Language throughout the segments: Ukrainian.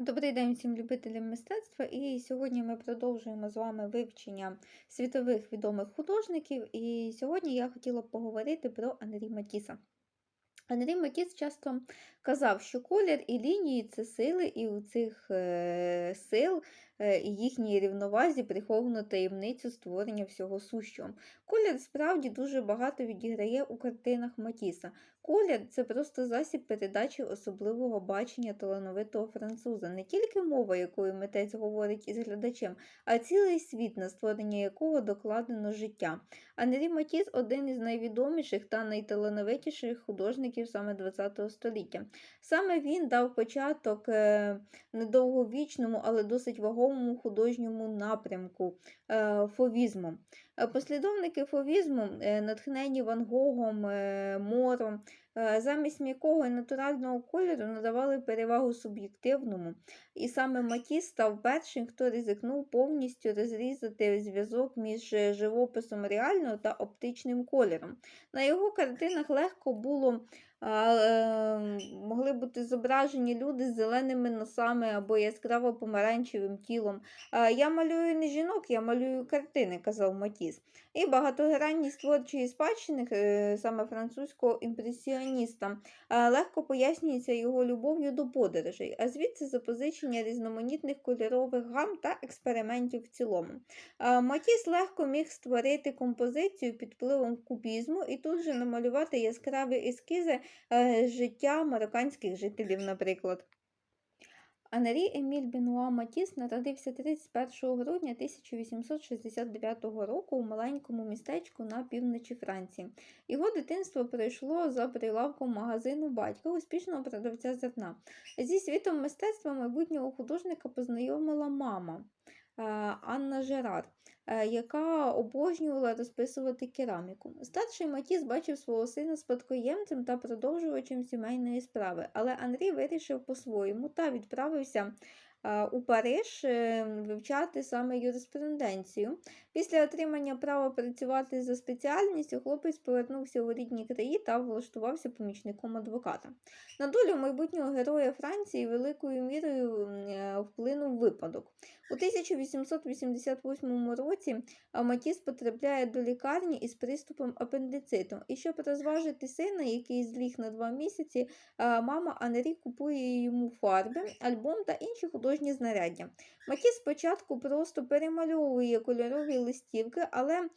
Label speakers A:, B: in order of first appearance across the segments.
A: Добрий день всім любителям мистецтва. І сьогодні ми продовжуємо з вами вивчення світових відомих художників. І сьогодні я хотіла б поговорити про Анрі Матіса. Анрі Матіс часто казав, що колір і лінії це сили, і у цих е, сил е, і їхній рівновазі приховано таємницю створення всього сущого. Колір справді дуже багато відіграє у картинах Матіса. Колір це просто засіб передачі особливого бачення талановитого француза, не тільки мова, якою митець говорить із глядачем, а цілий світ, на створення якого докладено життя. Анрі Матіс один із найвідоміших та найталановитіших художників саме ХХ століття. Саме він дав початок е, недовговічному, але досить вагомому художньому напрямку е, фовізму. Е, Послідовники фовізму, е, натхнені Ван Гогом, е, Мором, замість м'якого і натурального кольору надавали перевагу суб'єктивному. І саме Матіс став першим, хто ризикнув повністю розрізати зв'язок між живописом реального та оптичним кольором. На його картинах легко було могли бути зображені люди з зеленими носами або яскраво помаранчевим тілом. Я малюю не жінок, я малюю картини, казав Матіс. І багатогранність творчої спадщини, е, саме французького імпресіоніста, легко пояснюється його любов'ю до подорожей, а звідси запозичення різноманітних кольорових гам та експериментів в цілому. Матіс легко міг створити композицію під впливом кубізму і тут же намалювати яскраві ескізи е, життя марокканських жителів, наприклад. Анрі Еміль Бенуа Матіс народився 31 грудня 1869 року у маленькому містечку на півночі Франції. Його дитинство пройшло за прилавком магазину батька, успішного продавця зерна. Зі світом мистецтва майбутнього художника познайомила мама Анна Жерар, е, яка обожнювала розписувати кераміку. Старший Матіс бачив свого сина спадкоємцем та продовжувачем сімейної справи, але Анрі вирішив по-своєму та відправився е, у Париж е, вивчати саме юриспруденцію. Після отримання права працювати за спеціальністю, хлопець повернувся у рідні краї та влаштувався помічником адвоката. На долю майбутнього героя Франції великою мірою е, вплинув випадок. У 1888 році а Матіс потрапляє до лікарні із приступом апендициту. І щоб розважити сина, який зліг на два місяці, мама Анрі купує йому фарби, альбом та інші художні знаряддя. Матіс спочатку просто перемальовує кольорові листівки, але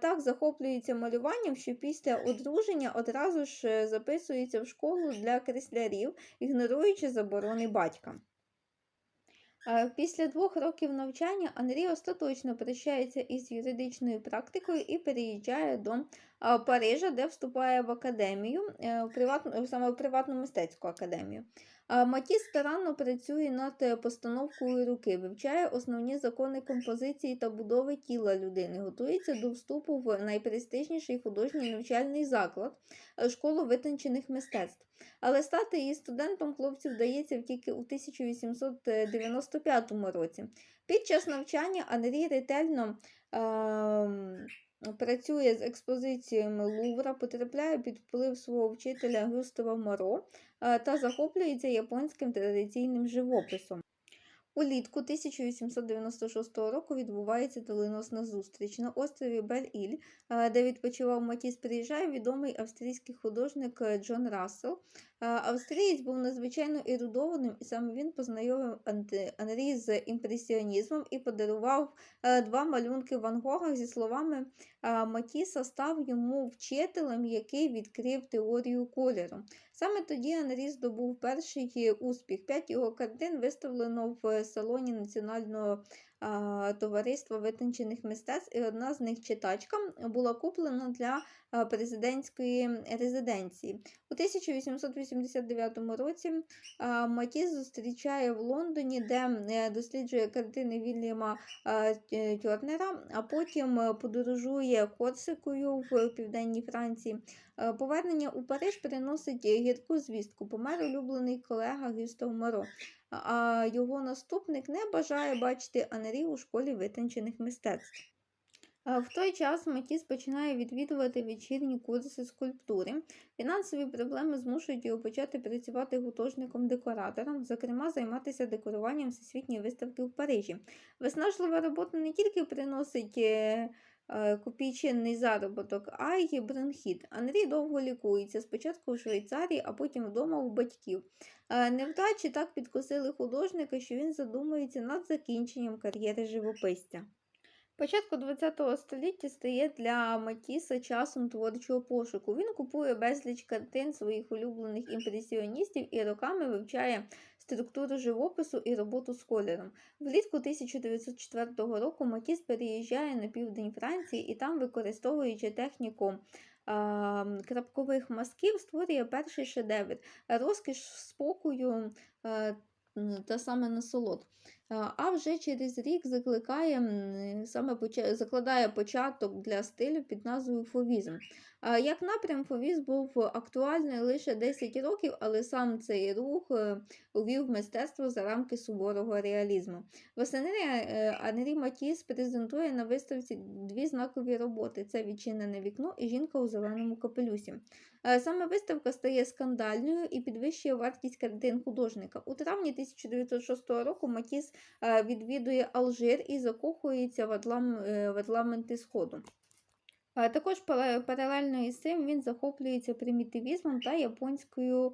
A: так захоплюється малюванням, що після одруження одразу ж е, записується в школу для креслярів, ігноруючи заборони батька. Е, Після двох років навчання Андрій остаточно прощається із юридичною практикою і переїжджає до Парижа, де вступає в академію, е, приватну, саме в приватну мистецьку академію. Матіс старанно працює над е, постановкою руки, вивчає основні закони композиції та будови тіла людини, готується до вступу в найпрестижніший художній навчальний заклад е, школу витончених мистецтв. Але стати її студентом хлопцю вдається тільки у 1895 році. Під час навчання Анрі ретельно ем, працює з експозиціями Лувра, потрапляє під вплив свого вчителя Гюстава Моро е, та захоплюється японським традиційним живописом. Улітку 1896 року відбувається доленосна зустріч на острові Бель-Іль, е, де відпочивав Матіс, приїжджає відомий австрійський художник е, Джон Рассел. Е, Австрієць був надзвичайно ерудованим, і саме він познайомив Анрі з імпресіонізмом і подарував два малюнки Ван Гога зі словами Матіса став йому вчителем, який відкрив теорію кольору. Саме тоді Анрі здобув перший успіх. П'ять його картин виставлено в салоні Національного товариства витончених мистецтв, і одна з них читачка була куплена для президентської резиденції. У 1889 році Матіс зустрічає в Лондоні, де е, досліджує картини Вільяма Тьорнера, а потім е, подорожує Корсикою в південній Франції. Е, Повернення у Париж приносить гірку звістку. Помер улюблений колега Гюстав Моро. А його наступник не бажає бачити Анрі у школі витончених мистецтв. В той час Матіс починає відвідувати вечірні курси скульптури. Фінансові проблеми змушують його почати працювати художником-декоратором, зокрема, займатися декоруванням всесвітньої виставки в Парижі. Виснажлива робота не тільки приносить е, копійчинний заробіток, а й бронхіт. Андрій довго лікується, спочатку в Швейцарії, а потім вдома у батьків. Е, Невдачі так підкосили художника, що він задумується над закінченням кар'єри живописця. Початку ХХ століття стає для Матіса часом творчого пошуку. Він купує безліч картин своїх улюблених імпресіоністів і роками вивчає структуру живопису і роботу з кольором. Влітку 1904 року Матіс переїжджає на південь Франції і там, використовуючи техніку крапкових мазків, створює перший шедевр розкіш спокою та саме насолод. А а вже через рік закликає саме поча- закладає початок для стилю під назвою фовізм. А Як напрям фовізм був актуальний лише 10 років, але сам цей рух е, увів мистецтво за рамки суворого реалізму. Восени е, Анрі Матіс презентує на виставці дві знакові роботи: це відчинене вікно і жінка у зеленому капелюсі. Е, Саме виставка стає скандальною і підвищує вартість картин художника. У травні 1906 року Матіс е, відвідує Алжир і закохується в, атлам, е, в орнаменти Сходу. Також паралельно із цим він захоплюється примітивізмом та японською е,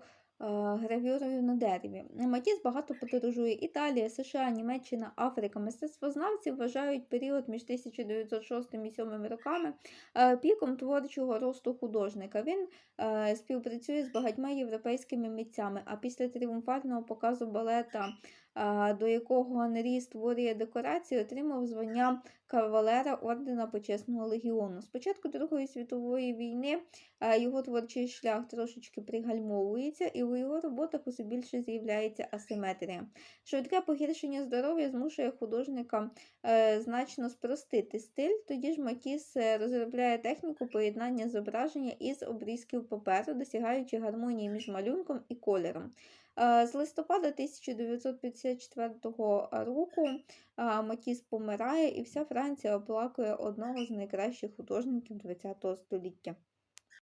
A: гравюрою на дереві. Матіс багато подорожує Італія, США, Німеччина, Африка. Мистецтвознавці вважають період між 1906 і 1907 роками е, піком творчого росту художника. Він е, співпрацює з багатьма європейськими митцями, а після тріумфального показу балета, е, до якого Анрі створює декорації, отримав звання кавалера ордена Почесного легіону. З початку Другої світової війни його творчий шлях трошечки пригальмовується, і у його роботах усе більше з'являється асиметрія. Швидке погіршення здоров'я змушує художника е, значно спростити стиль. Тоді ж Матіс е, розробляє техніку поєднання зображення із обрізків паперу, досягаючи гармонії між малюнком і кольором. Е, З листопада 1954 року Макіс Матіс помирає, і вся Франція оплакує одного з найкращих художників ХХ століття.